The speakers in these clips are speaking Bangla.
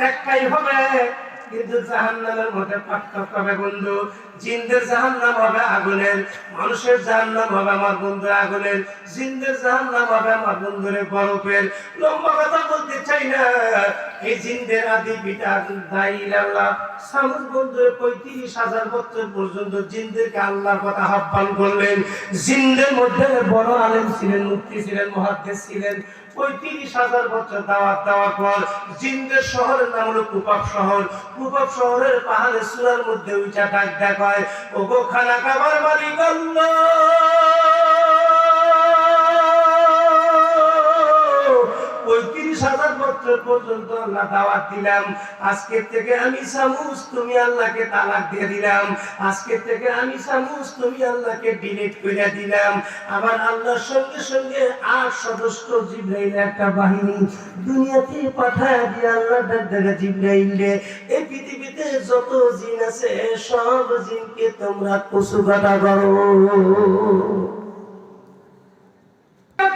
একটাই হবে। কিন্তু জাহান্নামের মধ্যে পার্থক্য হবে, বন্ধু। জাহান্নাম হবে আগুনের, মানুষের জাহান্নাম হবে আমার বন্ধু আগুনের। জাহান্নাম হবে আমার বন্ধুরে বরফের। লম্বা কথা বলতে চাই না। এই আদি পিতা দায়ী আল্লাহ। সামুদ বন্ধু, পঁয়ত্রিশ হাজার বছর পর্যন্ত জিনদেরকে আল্লাহর কথা আহ্বান করলেন। জিনদের মধ্যে বড় আলেম ছিলেন মুক্তি ছিলেন মহাদ্দেশ ছিলেন। পঁয়ত্রিশ হাজার বছর দাওয়াত দেওয়ার পর জিন্দের শহরের নাম হলো কুপাপ শহর। কুপাপ শহরের পাহাড়ে সুরার মধ্যে উঁচা ডাক হয় ও গো খানা খাবার মালিক পঁয়ত্রিশ হাজার বছর পর্যন্ত আল্লাহ দাওয়াত দিলাম। আজকের থেকে আমি সামুস, তুমি আল্লাহকে তালাক দিয়ে দিলাম। আজকের থেকে আমি সামুস, তুমি আল্লাহকে ডিলিট করে দিলাম। আবার আল্লাহর সঙ্গে সঙ্গে আট সদস্য জিব্রাইল একটা বাহিনী দুনিয়াতে পাঠায় দিয়ে আল্লাহ ডাক জিব্রাইল এই পৃথিবীতে যত জিন আছে, সব জিনকে তোমরা পশু কাটা করো।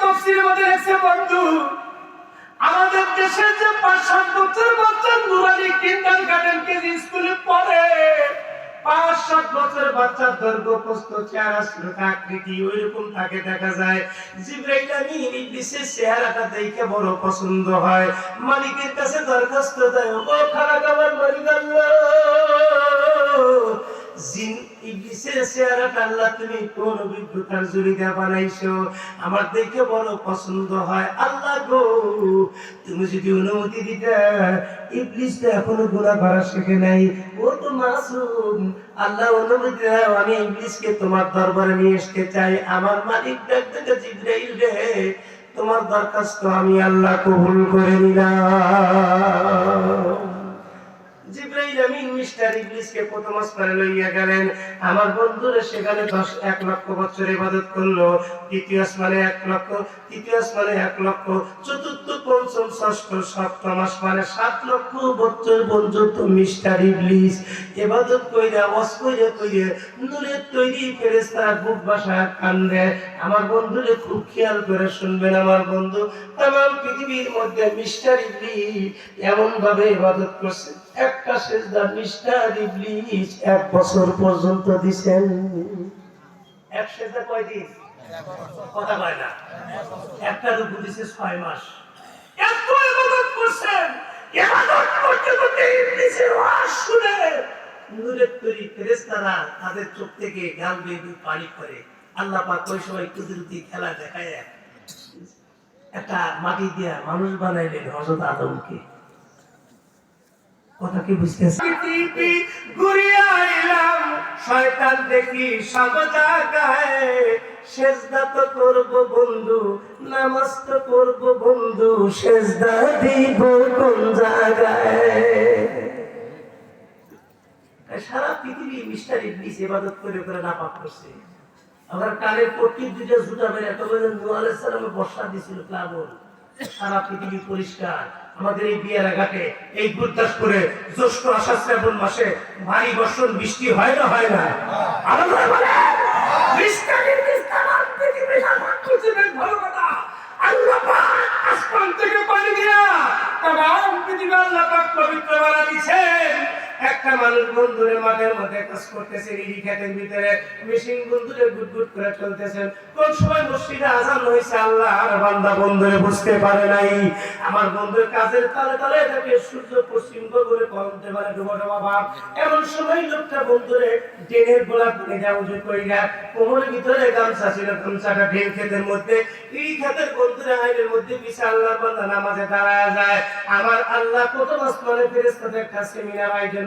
তফসিলের মধ্যে বন্ধু আমাদের দেশের যে পাঁচ সাত বছর বাচ্চা নুরানি কিন্ডার গার্ডেন কেজি স্কুলে পড়ে পাঁচ সাত বছর বাচ্চার দৈর্ঘ্য প্রস্থ চেহারা শ্লোক আকৃতি ওইরকম তাকে দেখা যায়। জিব্রাইল আমিন চেহারাটা দেখে বড় পছন্দ হয়। মালিকের কাছে দরখাস্ত দেয়, ও খারাপ আমার মালিক আল্লাহ জিন ইবলিসের চেহারাটা আল্লাহ তুমি কোন অভিজ্ঞতার জড়িয়ে বানাইছো? আমার দেখে বড় পছন্দ হয় আল্লাহ গো। তুমি যদি অনুমতি দিতে, ইবলিস তো এখনও গুনাহ করা শেখে নাই। ও তো মাসুম, আল্লাহ অনুমতি দাও আমি ইবলিসকে তোমার দরবারে নিয়ে আসতে চাই। আমার মালিক ডাক থেকে জিব্রাইল রে, তোমার দরখাস্ত আমি আল্লাহ কবুল করে নিলাম। মিস্টার ইবলিসকে প্রথম আসমানে লইয়া গেলেন। আমার বন্ধুরা সেখানে দশ, এক লক্ষ বছর ইবাদত করল। দ্বিতীয় আসমানে এক লক্ষ, তৃতীয় আসমানে এক লক্ষ, চতুর্থ, পঞ্চম, ষষ্ঠ, সপ্তম আসমানে সাত লক্ষ বছর পর্যন্ত মিস্টার ইবলিস ইবাদত কইরা, ওয়াজ কইরা কইরা নূরের তৈরি ফেরেশতারা বুক বাসা কান্দে। আমার বন্ধুরে খুব খেয়াল করে শুনবেন আমার বন্ধু তাম পৃথিবীর মধ্যে মিস্টার ইবলিস এমন ভাবে ইবাদত করছে। একটা সেজদা মিস্টার ইবলিস এক বছর পর্যন্ত দিছেন। এক সেজদা কয়দিন কথা কয় না। একটা রূপ দিছে ছয় মাস। এত ইবাদত করছেন, ইবাদত করতে করতে ইবলিসের ওয়াজ শুনে নূরের তৈরি ফেরেশতারা তাদের চোখ থেকে গাল বেয়ে পানি করে। আল্লাহ পাক ওই সময় কুদরতি খেলা দেখায়। একটা মাটি দিয়া মানুষ বানাইলেন হযরত আদমকে। শয়তান দেখি সেজদা তো করব বন্ধু, নামাজ তো করব বন্ধু, সেজদা দিব কোন জায়গায়? সারা পৃথিবী মিস্টার ইবলিস ইবাদত করে করে নাপাক করছে। আবার কানের পট্টি দুইটা জুতা বের, এত বলেন নূহ আলাইহিস সালামে বর্ষা দিছিল প্লাবন সারা পৃথিবী পরিষ্কার। আমাদের এই বিয়ারা ঘাটে এই গুরদাসপুরে জ্যৈষ্ঠ আষাঢ় শ্রাবণ মাসে ভারী বর্ষণ বৃষ্টি হয় না হয় না? আসমান থেকে পানি দিয়া তাম পৃথিবী আল্লাহ পাক পবিত্র বানা দিয়েছেন। একটা মানুষ বন্ধুরে মাঠের মধ্যে কাজ করতেছে ইরি খেতের ভিতরে মেশিন বন্ধুরে গুট গুট করে চলতেছেন কোন সময় মসজিদে আজান হয়েছে, আল্লাহ আর বান্দা বন্ধুরে বুঝতে পারে নাই। আমার বন্ধুর কাজের তালে তালে তাকে সূর্য পশ্চিম করে কমতে পারে ডুবো ডোবা ভাব এমন সময় লোকটা বন্ধুরে ডেনের গোলা করে যা উজু কইরা কোমরের ভিতরে গামছা ছিল, গামছাটা ঢেল খেতের মধ্যে। ইরি খেতের বন্ধুরে আইনের মধ্যে পিছে আল্লাহর বান্দা নামাজে দাঁড়ায় যায়। আমার আল্লাহ প্রথম আসমানে ফেরেশতাদের একটা সেমিনার আয়োজন